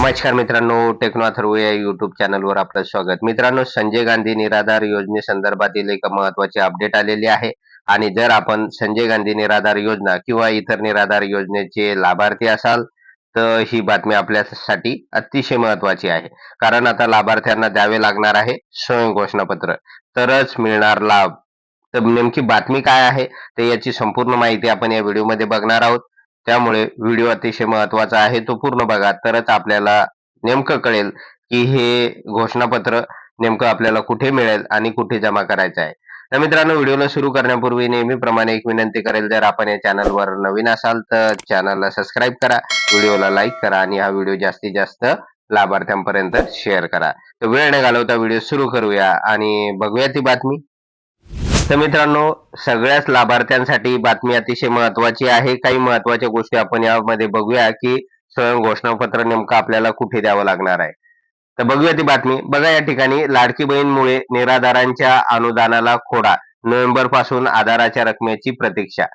नमस्कार मित्रांनो टेक्नो अथर्व या युट्यूब चॅनलवर आपलं स्वागत. मित्रांनो संजय गांधी निराधार योजनेसंदर्भातील एक महत्वाची अपडेट आलेली आहे. आणि जर आपण संजय गांधी निराधार योजना किंवा इतर निराधार योजनेचे लाभार्थी असाल तर ही बातमी आपल्यासाठी अतिशय महत्वाची आहे. कारण आता लाभार्थ्यांना द्यावे लागणार आहे स्वयं घोषणापत्र तरच मिळणार लाभ. तर नेमकी बातमी काय आहे तर याची संपूर्ण माहिती आपण या व्हिडिओमध्ये बघणार आहोत. त्यामुळे व्हिडिओ अतिशय महत्त्वाचा आहे तो पूर्ण बघा. तरच आपल्याला नेमकं कळेल की हे घोषणापत्र नेमकं आपल्याला कुठे मिळेल आणि कुठे जमा करायचं आहे. तर मित्रांनो व्हिडिओला सुरू करण्यापूर्वी नेहमीप्रमाणे एक विनंती करेल जर आपण या चॅनलवर नवीन असाल तर चॅनलला सबस्क्राईब करा व्हिडिओला लाईक करा आणि हा व्हिडिओ जास्तीत जास्त लाभार्थ्यांपर्यंत शेअर करा. तर वेळ न घालवता व्हिडिओ सुरू करूया आणि बघूया ती बातमी. तर मित्रांनो सगळ्याच लाभार्थ्यांसाठी बातमी अतिशय महत्वाची आहे. काही महत्त्वाच्या गोष्टी आपण यामध्ये बघूया की स्वयं घोषणापत्र नेमकं आपल्याला कुठे द्यावं लागणार आहे. तर बघूया ती बातमी. बघा या ठिकाणी लाडकी बहीणमुळे निराधारांच्या अनुदानाला खोडा नोव्हेंबरपासून आधाराच्या रकमेची प्रतीक्षा.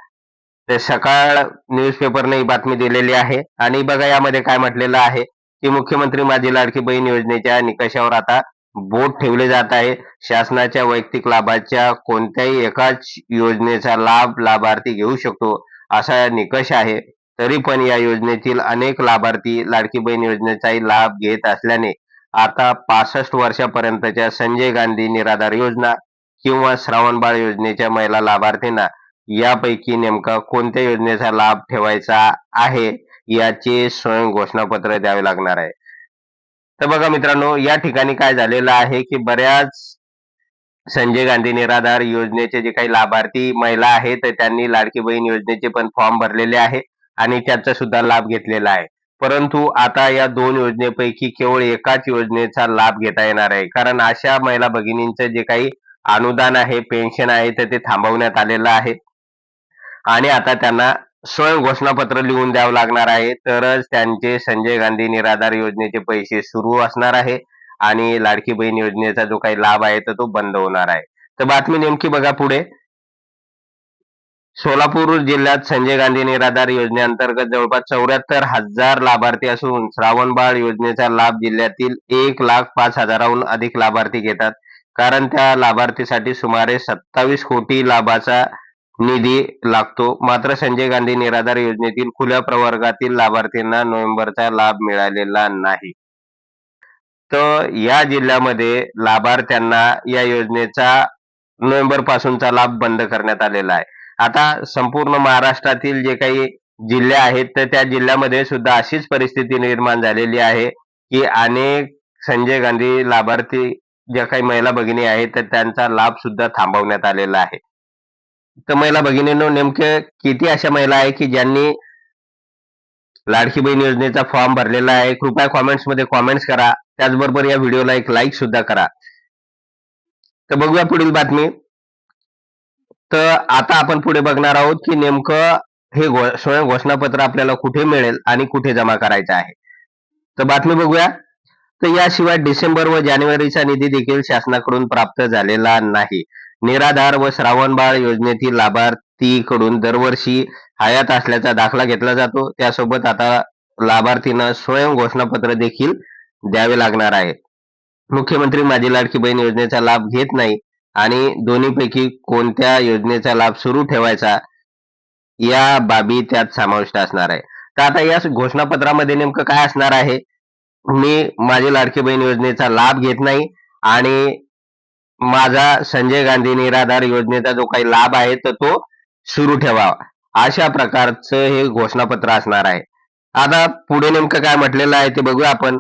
तर सकाळ न्यूजपेपरने ही बातमी दिलेली आहे. आणि बघा यामध्ये काय म्हटलेलं आहे की मुख्यमंत्री माझी लाडकी बहीण योजनेच्या निकषावर आता बोट ठेवले जात आहे. शासनाच्या वैयक्तिक लाभाच्या कोणत्याही एकाच योजनेचा लाभ लाभार्थी घेऊ शकतो असा निकष आहे. तरी पण या योजनेतील अनेक लाभार्थी लाडकी बहीण योजनेचाही लाभ घेत असल्याने आता पासष्ट वर्षापर्यंतच्या संजय गांधी निराधार योजना किंवा श्रावणबाळ योजनेच्या महिला लाभार्थींना यापैकी नेमका कोणत्या योजनेचा लाभ ठेवायचा आहे याचे स्वयं घोषणापत्र द्यावे लागणार आहे. तर बघा मित्रांनो या ठिकाणी काय झालेलं आहे की बऱ्याच संजय गांधी निराधार योजनेचे जे काही लाभार्थी महिला आहेत तर त्यांनी लाडकी बहीण योजनेचे पण फॉर्म भरलेले आहे आणि त्याचा सुद्धा लाभ घेतलेला आहे. परंतु आता या दोन योजनेपैकी केवळ एकाच योजनेचा लाभ घेता येणार आहे. कारण अशा महिला भगिनींचं जे काही अनुदान आहे पेन्शन आहे तर ते थांबवण्यात आलेलं आहे. आणि आता त्यांना स्वयं घोषणापत्र लिहून द्यावं लागणार आहे. तरच त्यांचे संजय गांधी निराधार योजनेचे पैसे सुरू असणार आहे आणि लाडकी बहीण योजनेचा जो काही लाभ आहे तर तो बंद होणार आहे. तर बातमी नेमकी बघा पुढे. सोलापूर जिल्ह्यात संजय गांधी निराधार योजनेअंतर्गत जवळपास चौऱ्याहत्तर हजार लाभार्थी असून श्रावणबाळ योजनेचा लाभ जिल्ह्यातील एक लाख पाच हजाराहून अधिक लाभार्थी घेतात. कारण त्या लाभार्थीसाठी सुमारे सत्तावीस कोटी लाभाचा निधी लागतो. मात्र संजय गांधी निराधार योजनेतील खुल्या प्रवर्गातील लाभार्थींना नोव्हेंबरचा लाभ मिळालेला नाही. तर या जिल्ह्यामध्ये लाभार्थ्यांना या योजनेचा नोव्हेंबर पासूनचा लाभ बंद करण्यात आलेला आहे. आता संपूर्ण महाराष्ट्रातील जे काही जिल्हे आहेत तर त्या जिल्ह्यामध्ये सुद्धा अशीच परिस्थिती निर्माण झालेली आहे की अनेक संजय गांधी लाभार्थी ज्या काही महिला भगिनी आहेत तर त्यांचा लाभ सुद्धा थांबवण्यात आलेला आहे. तर महिला भगिनींनो नेमके किती अशा महिला आहे की ज्यांनी लाडकी बहीण योजनेचा फॉर्म भरलेला आहे? कृपया कॉमेंट्समध्ये कॉमेंट्स करा. त्याचबरोबर या व्हिडिओला एक लाईक सुद्धा करा. तर बघूया पुढील बातमी. तर आता आपण पुढे बघणार आहोत की नेमकं हे स्वयं घोषणापत्र आपल्याला कुठे मिळेल आणि कुठे जमा करायचं आहे? तर बातमी बघूया. तर याशिवाय डिसेंबर व जानेवारीचा निधी देखील शासनाकडून प्राप्त झालेला नाही. निराधार व श्रावणबाळ योजनेतील लाभार्थीकडून दरवर्षी हयात असल्याचा दाखला घेतला जातो. त्यासोबत आता लाभार्थींना स्वयं घोषणापत्र देखील द्यावे लागणार आहे. मुख्यमंत्री माझी लाडकी बहीण योजनेचा लाभ घेत नाही आणि दोन्हीपैकी कोणत्या योजनेचा लाभ सुरू ठेवायचा या बाबी त्यात समाविष्ट असणार आहे. तर आता या घोषणापत्रामध्ये नेमकं काय असणार आहे? मी माझी लाडकी बहीण योजनेचा लाभ घेत नाही आणि माझा संजय गांधी निराधार योजनेचा जो काही लाभ आहे तर तो सुरू ठेवावा. अशा प्रकारचं हे घोषणापत्र असणार आहे. आता पुढे नेमकं काय म्हटलेलं आहे ते बघूया आपण.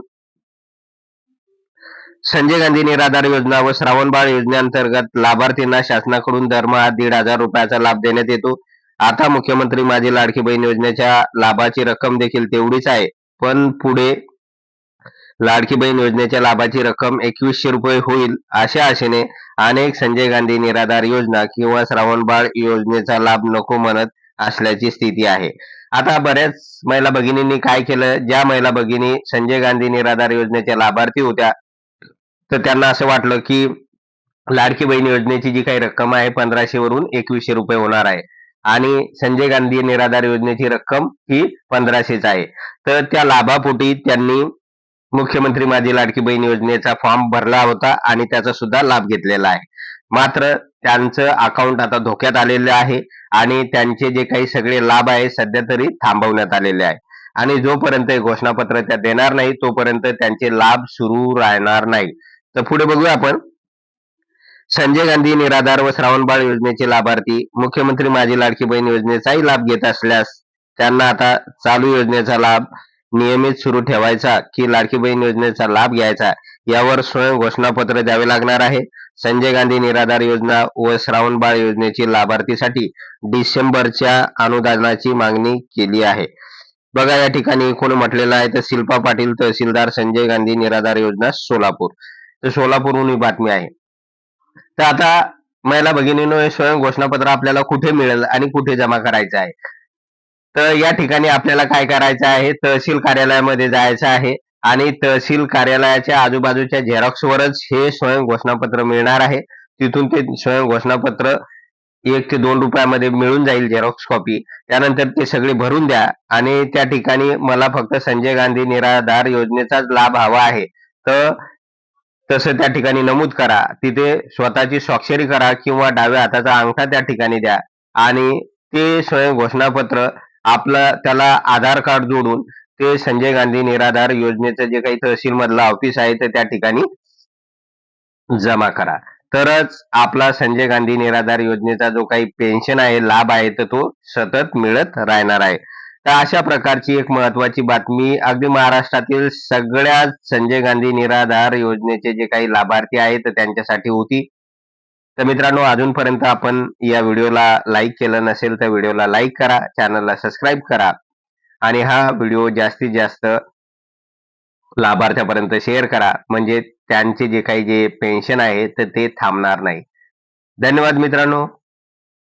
संजय गांधी निराधार योजना व श्रावणबाळ योजनेअंतर्गत लाभार्थींना शासनाकडून दरमहा दीड हजार रुपयाचा लाभ देण्यात येतो. आता मुख्यमंत्री माझी लाडकी बहीण योजनेच्या लाभाची रक्कम देखील तेवढीच आहे. पण पुढे लाडकी बहीण योजनेच्या लाभाची रक्कम एकवीसशे रुपये होईल अशा आशेने अनेक संजय गांधी निराधार योजना किंवा श्रावणबाळ योजनेचा लाभ नको म्हणत असल्याची स्थिती आहे. आता बऱ्याच महिला भगिनींनी काय केलं? ज्या महिला भगिनी संजय गांधी निराधार योजनेच्या लाभार्थी होत्या तर त्यांना असं वाटलं की लाडकी बहीण योजनेची जी काही रक्कम आहे पंधराशे वरून एकवीसशे रुपये होणार आहे. आणि संजय गांधी निराधार योजनेची रक्कम ही पंधराशेच आहे. तर त्या लाभापोटी त्यांनी मुख्यमंत्री माझी लाडकी बहीण योजनेचा फॉर्म भरला होता आणि त्याचा सुद्धा लाभ घेतलेला आहे. मात्र त्यांचं अकाउंट आता धोक्यात आलेलं आहे आणि त्यांचे जे काही सगळे लाभ आहे सध्या तरी थांबवण्यात आलेले आहे. आणि जोपर्यंत घोषणापत्र त्या देणार नाही तोपर्यंत त्यांचे लाभ सुरू राहणार नाही. तर पुढे बघूया आपण. संजय गांधी निराधार व श्रावणबाळ योजनेचे लाभार्थी मुख्यमंत्री माझी लाडकी बहीण योजनेचाही लाभ घेत असल्यास त्यांना आता चालू योजनेचा लाभ नियमित सुरू ठेवायचा की लाडकी बहीण योजनेचा लाभ घ्यायचा यावर स्वयं घोषणापत्र द्यावे लागणार आहे. संजय गांधी निराधार योजना व श्रावणबाळ योजनेची लाभार्थीसाठी डिसेंबरच्या अनुदानाची मागणी केली आहे. बघा या ठिकाणी कोण म्हटलेलं आहे तर शिल्पा पाटील तहसीलदार संजय गांधी निराधार योजना सोलापूर. तर सोलापूरहून ही बातमी आहे. तर आता महिला भगिनीनो हे स्वयं घोषणापत्र आपल्याला कुठे मिळेल आणि कुठे जमा करायचं आहे? तर या ठिकाणी आपल्याला काय करायचं आहे? तहसील कार्यालयामध्ये जायचं आहे आणि तहसील कार्यालयाच्या आजूबाजूच्या झेरॉक्सवरच हे स्वयं घोषणापत्र मिळणार आहे. तिथून ते स्वयं घोषणापत्र एक ते दोन रुपयामध्ये मिळून जाईल झेरॉक्स कॉपी. त्यानंतर ते सगळे भरून द्या आणि त्या ठिकाणी मला फक्त संजय गांधी निराधार योजनेचाच लाभ हवा आहे. तर तसं त्या ठिकाणी नमूद करा. तिथे स्वतःची स्वाक्षरी करा किंवा डाव्या हाताचा अंगठा त्या ठिकाणी द्या आणि ते स्वयं घोषणापत्र आपलं त्याला आधार कार्ड जोडून ते संजय गांधी निराधार योजनेचं जे काही तहसील मधलं ऑफिस आहे तर त्या ठिकाणी जमा करा. तरच आपला संजय गांधी निराधार योजनेचा जो काही पेन्शन आहे लाभ आहे तर तो सतत मिळत राहणार आहे. तर अशा प्रकारची एक महत्वाची बातमी अगदी महाराष्ट्रातील सगळ्या संजय गांधी निराधार योजनेचे जे काही लाभार्थी आहेत त्यांच्यासाठी होती. तर मित्रांनो अजूनपर्यंत आपण या व्हिडिओला लाईक केलं नसेल तर व्हिडिओला लाईक करा चॅनलला सबस्क्राईब करा. आणि हा व्हिडिओ जास्तीत जास्त लाभार्थ्यापर्यंत शेअर करा. म्हणजे त्यांचे जे काही जे पेन्शन आहे तर ते थांबणार नाही. धन्यवाद मित्रांनो.